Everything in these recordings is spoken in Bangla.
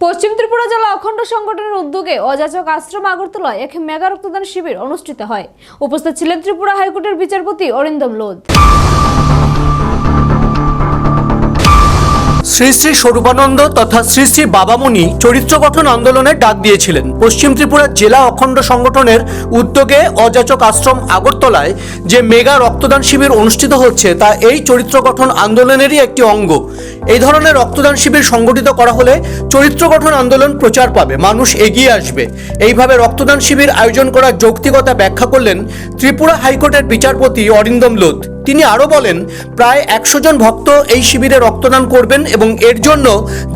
পশ্চিম ত্রিপুরা জেলা অখণ্ড সংগঠনের উদ্যোগে অযাচক আশ্রম আগরতলায় এক মেগা রক্তদান শিবির অনুষ্ঠিত হয়। উপস্থিত ছিলেন ত্রিপুরা হাইকোর্টের বিচারপতি অরিন্দম লোধ। শ্রী শ্রী স্বরূপানন্দ তথা শ্রী শ্রী বাবামণি চরিত্র গঠন আন্দোলনের ডাক দিয়েছিলেন। পশ্চিম ত্রিপুরা জেলা অখণ্ড সংগঠনের উদ্যোগে অযাচক আশ্রম আগরতলায় যে মেগা রক্তদান শিবির অনুষ্ঠিত হচ্ছে, তা এই চরিত্র গঠন আন্দোলনেরই একটি অঙ্গ। এই ধরনের রক্তদান শিবির সংগঠিত করা হলে চরিত্র গঠন আন্দোলন প্রচার পাবে, মানুষ এগিয়ে আসবে। এইভাবে রক্তদান শিবির আয়োজন করার যৌক্তিকতা ব্যাখ্যা করলেন ত্রিপুরা হাইকোর্টের বিচারপতি অরিন্দম লোধ। তিনি আরও বলেন, প্রায় একশো জন ভক্ত এই শিবিরে রক্তদান করবেন এবং এর জন্য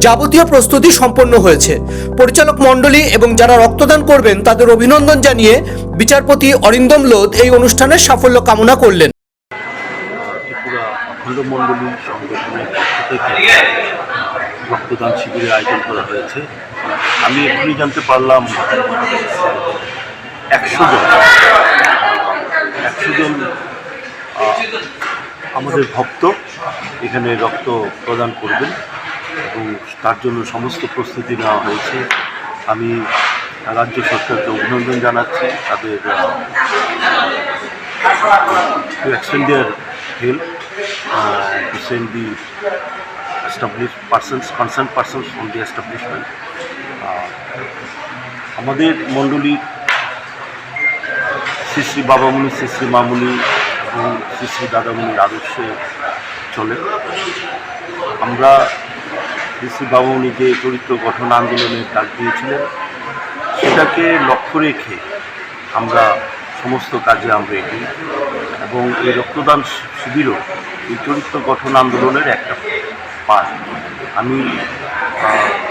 যাবতীয় প্রস্তুতি সম্পন্ন হয়েছে। পরিচালক মণ্ডলী এবং যারা রক্তদান করবেন তাদের অভিনন্দন জানিয়ে বিচারপতি অরিন্দম লোধ এই অনুষ্ঠানের সাফল্য কামনা করলেন। রক্তদান শিবিরের আয়োজন করা হয়েছে। আমি এখনই জানতে পারলাম, একশো জন একশো জন আমাদের ভক্ত এখানে রক্ত প্রদান করবেন এবং তার জন্য সমস্ত প্রস্তুতি নেওয়া হয়েছে আমি রাজ্য সরকারকে অভিনন্দন জানাচ্ছি তাদের their help uh, to send the established persons, concerned persons from the. Uh, আমাদের মণ্ডলীর শ্রী শ্রী বাবামণি শ্রী শ্রী মামুনি এবং শ্রী শ্রী দাদামণির আদর্শে চলে। আমরা শ্রী শ্রী বাবামণি যে চরিত্র গঠন আন্দোলনের ডাক দিয়েছিলেন, সেটাকে লক্ষ্য রেখে আমরা সমস্ত কাজে আমরা এগিয়ে। এবং এই রক্তদান শিবিরও এই চরিত্র গঠন আন্দোলনের একটা পার্ট আমি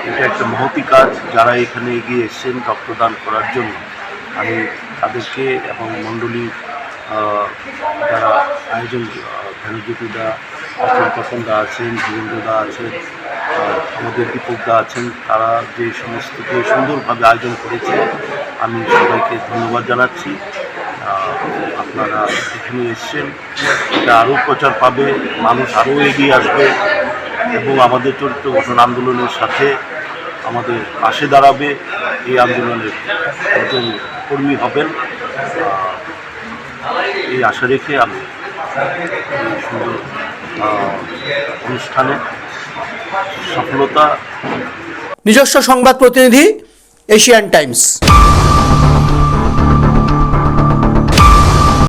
এটা একটা মহতি কাজ। যারা এখানে এগিয়ে এসছেন রক্তদান করার জন্য, আমি তাদেরকে এবং মণ্ডলী যারা আয়োজন ধনুজ্যোতিদা আছেন তপনদা আছেন ধীরেন্দ্রদা আছেন আমাদের দীপকদা আছেন, তারা যে সমস্ত যে সুন্দরভাবে আয়োজন করেছে, আমি সবাইকে ধন্যবাদ জানাচ্ছি। আপনারা এখানে এসছেন, এটা আরও প্রচার পাবে, মানুষ আরও এগিয়ে আসবে, এবং আমাদের চরিত্র গঠন আন্দোলনের সাথে আমাদের পাশে দাঁড়াবে, এই আন্দোলনের একজন কর্মী হবেন। এই আশা রেখে আমি সুন্দর অনুষ্ঠানে সফলতা নিজস্ব সংবাদ প্রতিনিধি এশিয়ান টাইমস